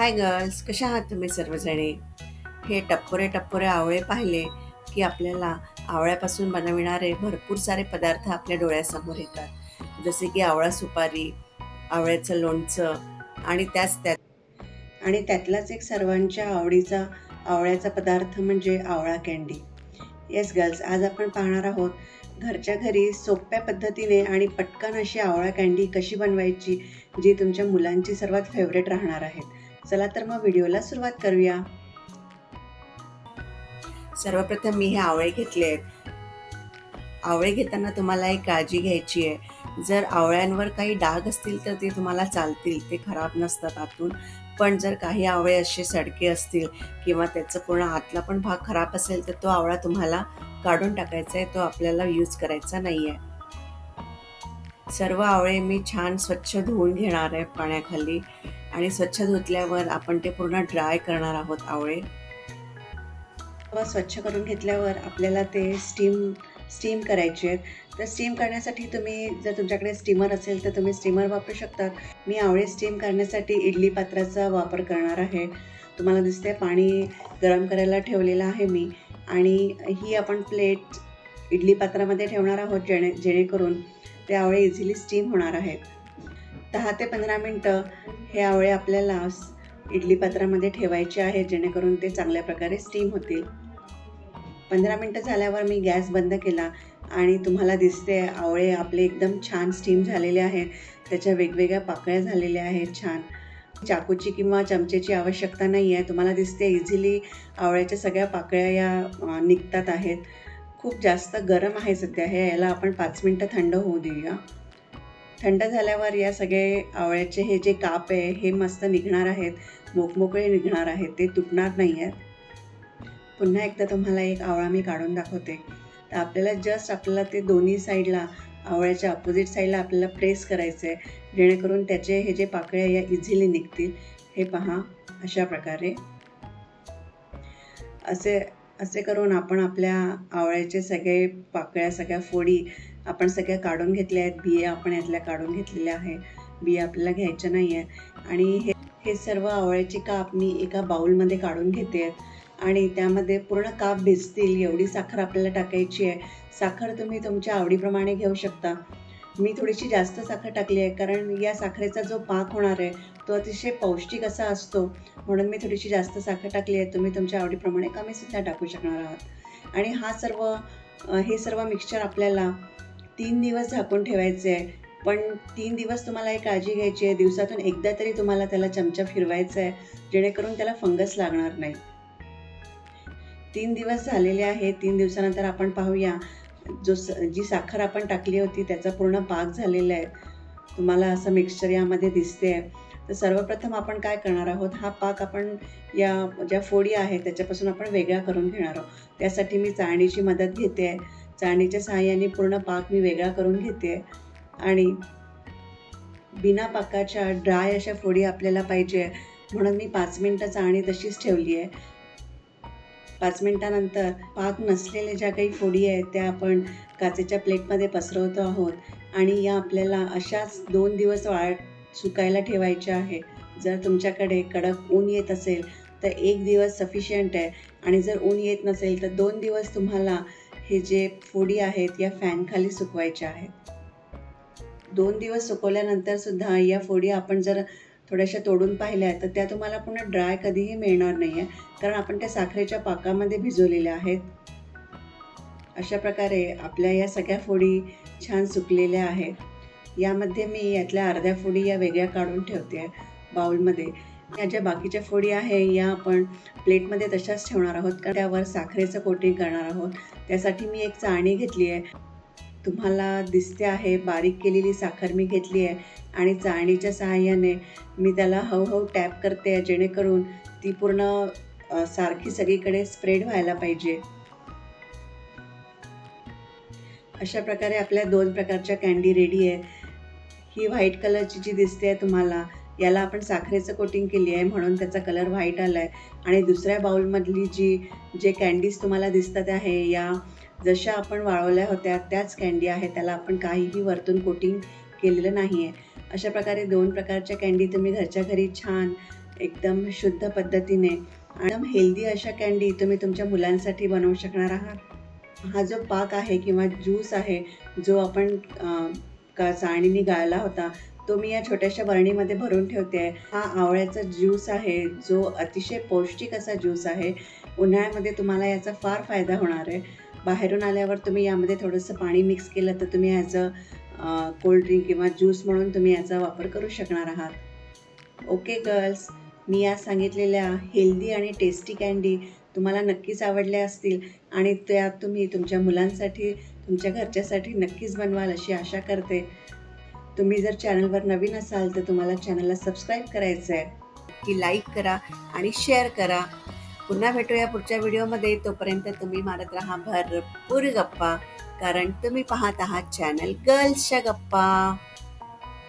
Hi girls कशा आहात तुम्ही सर्वजणे? हे टप्पोरे टप्पोरे आवळे पाहिले की आपल्याला आवळ्यापासून बनविणारे भरपूर सारे पदार्थ आपल्या डोळ्यासमोर येतात. जसे की आवळा सुपारी आवळ्याचं लोणचं आणि त्याच त्यात. आणि त्यातलाच एक सर्वांच्या आवडीचा आवळ्याचा पदार्थ म्हणजे आवळा कँडी येस गर्ल्स आज आपण पाहणार आहोत घरच्या घरी सोप्या पद्धतीने आणि पटकन अशी आवळा कँडी कशी बनवायची जी तुमच्या मुलांची सर्वात फेवरेट राहणार आहेत. चला तर मग व्हिडिओला सुरुवात करूया. सर्वप्रथम मी हे आवळे घेतले आहेत. आवळे घेताना तुम्हाला एक काळजी घ्यायची आहे. जर आवळ्यांवर काही डाग असतील तर ते तुम्हाला चालतील ते खराब नसतात आतून. पण जर काही आवळे असे सडके असतील किंवा त्याचं पूर्ण आतला पण भाग खराब असेल तर तो आवळा तुम्हाला काढून टाकायचा आहे तो आपल्याला यूज करायचा नाही आहे सर्व आवळे मी छान स्वच्छ धुवून घेणार आहे पाण्याखाली. आणि स्वच्छ धुतल्यावर आपण ते पूर्ण ड्राय करणार आहोत आवळे. स्वच्छ करून घेतल्यावर आपल्याला ते स्टीम स्टीम करायचे आहेत. तर स्टीम करण्यासाठी तुम्ही जर तुमच्याकडे स्टीमर असेल तर तुम्ही स्टीमर वापरू शकता. मी आवळे स्टीम करण्यासाठी इडली पात्राचा वापर करणार आहे. तुम्हाला दिसते पाणी गरम करायला ठेवलेलं आहे मी. आणि ही आपण प्लेट इडली पात्रामध्ये ठेवणार आहोत जेणे जेणेकरून ते आवळे इझिली स्टीम होणार आहेत. दहा ते पंधरा मिनटं हे आवळे आपल्याला इडली पात्रामध्ये ठेवायचे आहेत जेणेकरून ते चांगल्या प्रकारे स्टीम होतील. पंधरा मिनटं झाल्यावर मी गॅस बंद केला आणि तुम्हाला दिसते आवळे आपले एकदम छान स्टीम झालेले आहेत. त्याच्या वेगवेगळ्या पाकळ्या झालेल्या आहेत छान. चाकूची किंवा चमचेची आवश्यकता नाही आहे तुम्हाला दिसते इझिली आवळ्याच्या सगळ्या पाकळ्या या निघतात आहेत. खूप जास्त गरम आहे सध्या हे. याला आपण पाच मिनटं थंड होऊ देऊया. थंड झाल्यावर या सगळे आवळ्याचे हे जे काप आहे हे मस्त निघणार आहेत. मोकमोकळे निघणार आहेत. ते तुटणार नाही आहेत. पुन्हा एकदा तुम्हाला एक आवळा मी काढून दाखवते. तर आपल्याला जस्ट आपल्याला ते दोन्ही साईडला आवळ्याच्या अपोजिट साईडला आपल्याला प्रेस करायचं आहे. जेणेकरून त्याचे हे जे पाकळ्या या इझिली निघतील हे पहा अशा प्रकारे. असे असे करून आपण आपल्या आवळ्याचे सगळे पाकळ्या सगळ्या फोडी आपण सगळ्या काढून घेतल्या आहेत बिया आपण यातल्या काढून घेतलेल्या आहे बिया आपल्याला घ्यायच्या नाही आहे आणि हे हे सर्व आवळ्याचे काप मी एका बाउलमध्ये काढून घेते. आहेत आणि त्यामध्ये पूर्ण काप भिजतील एवढी साखर आपल्याला टाकायची आहे. साखर तुम्ही तुमच्या आवडीप्रमाणे घेऊ शकता. मी थोडीशी जास्त साखर टाकली आहे कारण या साखरेचा जो पाक होणार आहे तो अतिशय पौष्टिक असा असतो. म्हणून मी थोडीशी जास्त साखर टाकली आहे. तुम्ही तुमच्या आवडीप्रमाणे कमीसुद्धा टाकू शकणार आहात. आणि हा सर्व हे सर्व मिक्सचर आपल्याला तीन दिवस झाकून ठेवायचे आहे. पण तीन दिवस तुम्हाला एक काळजी घ्यायची आहे. दिवसातून एकदा तरी तुम्हाला त्याला चमचा फिरवायचा आहे जेणेकरून त्याला फंगस लागणार नाही. तीन दिवस झालेले आहे. तीन दिवसानंतर आपण पाहूया. जो स जी साखर आपण टाकली होती त्याचा पूर्ण पाक झालेला आहे. तुम्हाला असं मिक्सचर यामध्ये दिसते आहे. तर सर्वप्रथम आपण काय करणार आहोत? हा पाक आपण या ज्या फोडी आहे त्याच्यापासून आपण वेगळा करून घेणार आहोत. त्यासाठी मी चाळणीची मदत घेते आहे. चाळणीच्या सहाय्याने पूर्ण पाक मी वेगळा करून घेते आणि बिना पाकाच्या ड्राय अशा फोडी आपल्याला पाहिजे. म्हणून मी पाच मिनटं चाळणी तशीच ठेवली आहे पाच मिनटानंतर पाक नसलेल्या ज्या काही फोडी आहेत त्या आपण काचेच्या प्लेटमध्ये पसरवतो आहोत. आणि या आपल्याला अशाच दोन दिवस वाळ सुकायला ठेवायच्या आहे. जर तुमच्याकडे कडक ऊन येत असेल तर एक दिवस सफिशियंट आहे. आणि जर ऊन येत नसेल तर दोन दिवस तुम्हाला हे जे फोडी आहेत या फॅनखाली सुकवायच्या आहेत. दोन दिवस सुकवल्यानंतर सुद्धा या फोडी आपण जर थोड्याशा तोडून पाहिल्या तर त्या तुम्हाला पुन्हा ड्राय कधीही मिळणार नाही आहे कारण आपण त्या साखरेच्या पाकामध्ये भिजवलेल्या आहेत. अशा प्रकारे आपल्या या सगळ्या फोडी छान सुकलेल्या आहेत. यामध्ये मी यातल्या अर्ध्या फोडी या वेगळ्या काढून ठेवते आहे बाउलमध्ये. या ज्या बाकीच्या फोडी आहे या आपण प्लेटमध्ये तशाच ठेवणार आहोत कारण त्यावर साखरेचं कोटिंग करणार आहोत. त्यासाठी मी एक चाळणी घेतली आहे. तुम्हाला दिसते आहे बारीक केलेली साखर मी घेतली आहे आणि चाळणीच्या सहाय्याने मी त्याला हळूहळू टॅप करते आहे जेणेकरून ती पूर्ण सारखी सगळीकडे स्प्रेड व्हायला पाहिजे. अशा प्रकारे आपल्या दोन प्रकारच्या कँडी रेडी आहे. ही व्हाईट कलरची जी दिसते आहे तुम्हाला याला आपण साखरेचं कोटिंग केली आहे म्हणून त्याचा कलर व्हाईट आला आहे आणि दुसऱ्या बाउलमधली जी जे कँडीज तुम्हाला दिसतात आहे या जशा आपण वाळवल्या होत्या त्याच कँडी आहे त्याला आपण काहीही वरतून कोटिंग केलेलं नाही आहे अशा प्रकारे दोन प्रकारच्या कँडी तुम्ही घरच्या घरी छान एकदम शुद्ध पद्धतीने आणि हेल्दी अशा कॅन्डी तुम्ही तुमच्या मुलांसाठी बनवू शकणार आहात. हा जो पाक आहे किंवा ज्यूस आहे जो आपण का चाळणीने गाळला होता तो मी या छोट्याशा बरणीमध्ये भरून ठेवते. आहे हा आवळ्याचा ज्यूस आहे जो अतिशय पौष्टिक असा ज्यूस आहे. उन्हाळ्यामध्ये तुम्हाला याचा फार फायदा होणार आहे. बाहेरून आल्यावर तुम्ही यामध्ये थोडंसं पाणी मिक्स केलं तर तुम्ही ह्याचं कोल्ड ड्रिंक किंवा ज्यूस म्हणून तुम्ही याचा वापर करू शकणार आहात. ओके गर्ल्स मी आज सांगितलेल्या हेल्दी आणि टेस्टी कँडी तुम्हाला नक्कीच आवडल्या असतील आणि त्या तुम्ही तुमच्या मुलांसाठी तुमच्या घरच्यासाठी नक्कीच बनवाल अशी आशा करते. तुम्ही जर चॅनलवर नवीन असाल तर तुम्हाला चॅनलला सबस्क्राईब करायचं आहे. की लाईक करा आणि शेअर करा. पुन्हा भेटूया पुढच्या व्हिडिओमध्ये. तोपर्यंत तुम्ही मारत राहा भरपूर गप्पा. कारण तुम्ही पाहत आहात चॅनल गर्ल्सच्या गप्पा.